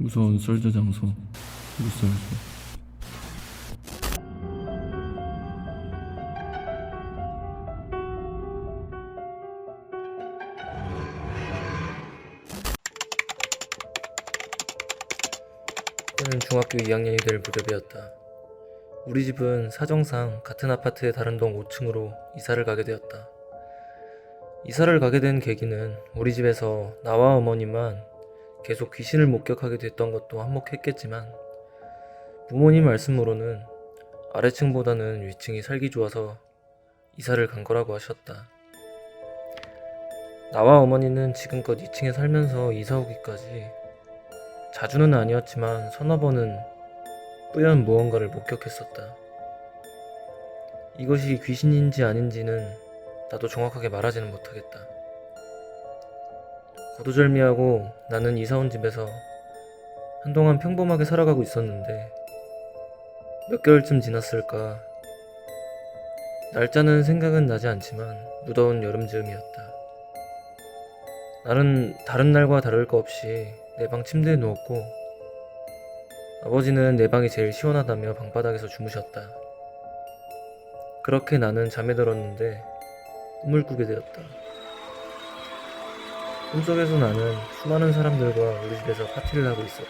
무서운 썰저 장소 무썰소 때는 중학교 2학년이 될 무렵이었다. 우리 집은 사정상 같은 아파트의 다른 동 5층으로 이사를 가게 되었다. 이사를 가게 된 계기는 우리 집에서 나와 어머니만 계속 귀신을 목격하게 됐던 것도 한몫했겠지만 부모님 말씀으로는 아래층보다는 위층이 살기 좋아서 이사를 간 거라고 하셨다. 나와 어머니는 지금껏 2층에 살면서 이사 오기까지 자주는 아니었지만 서너 번은 뿌연 무언가를 목격했었다. 이것이 귀신인지 아닌지는 나도 정확하게 말하지는 못하겠다. 거두절미하고 나는 이사 온 집에서 한동안 평범하게 살아가고 있었는데 몇 개월쯤 지났을까 날짜는 생각은 나지 않지만 무더운 여름 즈음이었다. 나는 다른 날과 다를 거 없이 내 방 침대에 누웠고 아버지는 내 방이 제일 시원하다며 방바닥에서 주무셨다. 그렇게 나는 잠에 들었는데 꿈을 꾸게 되었다. 꿈속에서 나는 수많은 사람들과 우리 집에서 파티를 하고 있었다.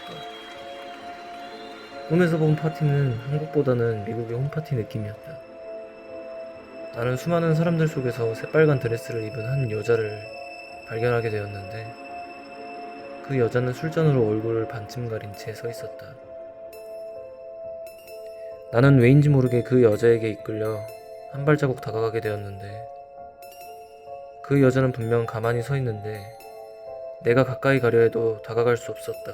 꿈에서 본 파티는 한국보다는 미국의 홈파티 느낌이었다. 나는 수많은 사람들 속에서 새빨간 드레스를 입은 한 여자를 발견하게 되었는데 그 여자는 술잔으로 얼굴을 반쯤 가린 채 서 있었다. 나는 왜인지 모르게 그 여자에게 이끌려 한 발자국 다가가게 되었는데 그 여자는 분명 가만히 서 있는데 내가 가까이 가려 해도 다가갈 수 없었다.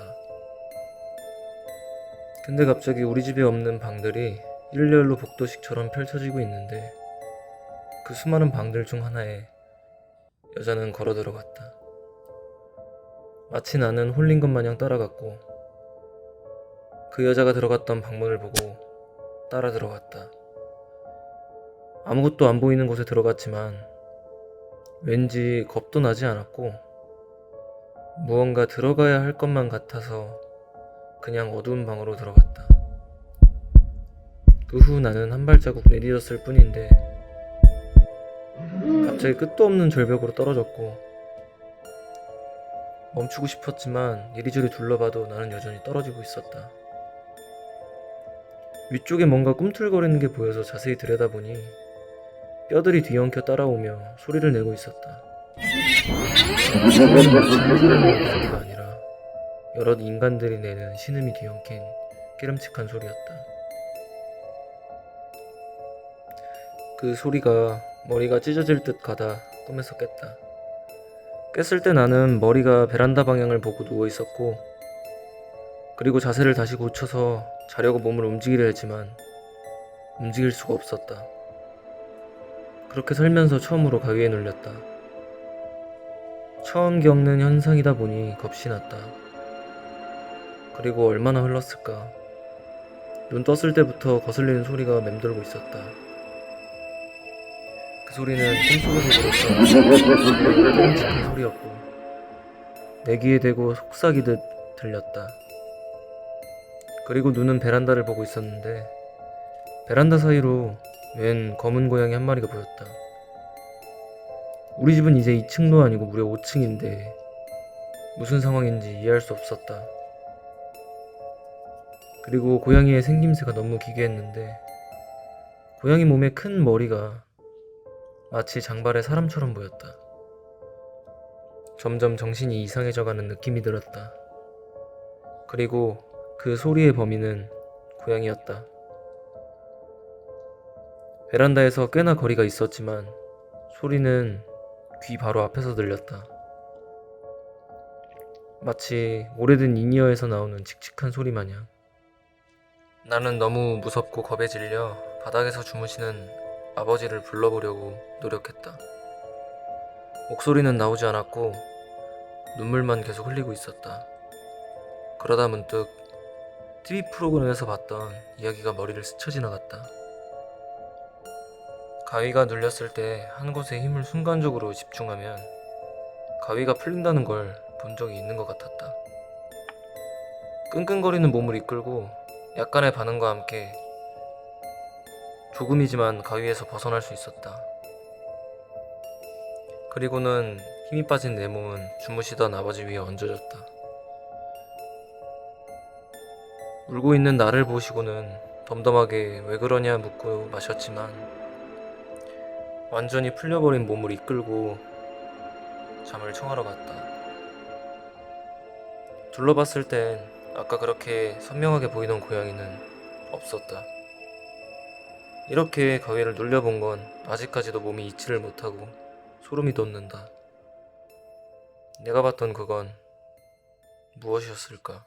근데 갑자기 우리 집에 없는 방들이 일렬로 복도식처럼 펼쳐지고 있는데 그 수많은 방들 중 하나에 여자는 걸어 들어갔다. 마치 나는 홀린 것 마냥 따라갔고 그 여자가 들어갔던 방문을 보고 따라 들어갔다. 아무것도 안 보이는 곳에 들어갔지만 왠지 겁도 나지 않았고 무언가 들어가야 할 것만 같아서 그냥 어두운 방으로 들어갔다. 그 후 나는 한 발자국 내디뎠을 뿐인데 갑자기 끝도 없는 절벽으로 떨어졌고 멈추고 싶었지만 이리저리 둘러봐도 나는 여전히 떨어지고 있었다. 위쪽에 뭔가 꿈틀거리는 게 보여서 자세히 들여다보니 뼈들이 뒤엉켜 따라오며 소리를 내고 있었다. 아니라 여러 인간들이 내는 신음이 뒤엉킨 깨름칙한 소리였다. 그 소리가 머리가 찢어질 듯 가다 꿈에서 깼다. 깼을 때 나는 머리가 베란다 방향을 보고 누워 있었고, 그리고 자세를 다시 고쳐서 자려고 몸을 움직이려 했지만, 움직일 수가 없었다. 그렇게 살면서 처음으로 가위에 눌렸다. 처음 겪는 현상이다 보니 겁이 났다. 그리고 얼마나 흘렀을까. 눈 떴을 때부터 거슬리는 소리가 맴돌고 있었다. 그 소리는 꿈속에서 들었던 소리였고 내 귀에 대고 속삭이듯 들렸다. 그리고 눈은 베란다를 보고 있었는데 베란다 사이로 웬 검은 고양이 한 마리가 보였다. 우리 집은 이제 2층도 아니고 무려 5층인데 무슨 상황인지 이해할 수 없었다. 그리고 고양이의 생김새가 너무 기괴했는데 고양이 몸에 큰 머리가 마치 장발의 사람처럼 보였다. 점점 정신이 이상해져가는 느낌이 들었다. 그리고 그 소리의 범인은 고양이였다. 베란다에서 꽤나 거리가 있었지만 소리는 귀 바로 앞에서 들렸다. 마치 오래된 인이어에서 나오는 칙칙한 소리 마냥. 나는 너무 무섭고 겁에 질려 바닥에서 주무시는 아버지를 불러보려고 노력했다. 목소리는 나오지 않았고 눈물만 계속 흘리고 있었다. 그러다 문득 TV 프로그램에서 봤던 이야기가 머리를 스쳐 지나갔다. 가위가 눌렸을 때 한 곳에 힘을 순간적으로 집중하면 가위가 풀린다는 걸 본 적이 있는 것 같았다. 끙끙거리는 몸을 이끌고 약간의 반응과 함께 조금이지만 가위에서 벗어날 수 있었다. 그리고는 힘이 빠진 내 몸은 주무시던 아버지 위에 얹어졌다. 울고 있는 나를 보시고는 덤덤하게 왜 그러냐 묻고 마셨지만 완전히 풀려버린 몸을 이끌고 잠을 청하러 갔다. 둘러봤을 땐 아까 그렇게 선명하게 보이던 고양이는 없었다. 이렇게 가위를 눌려본 건 아직까지도 몸이 잊지를 못하고 소름이 돋는다. 내가 봤던 그건 무엇이었을까?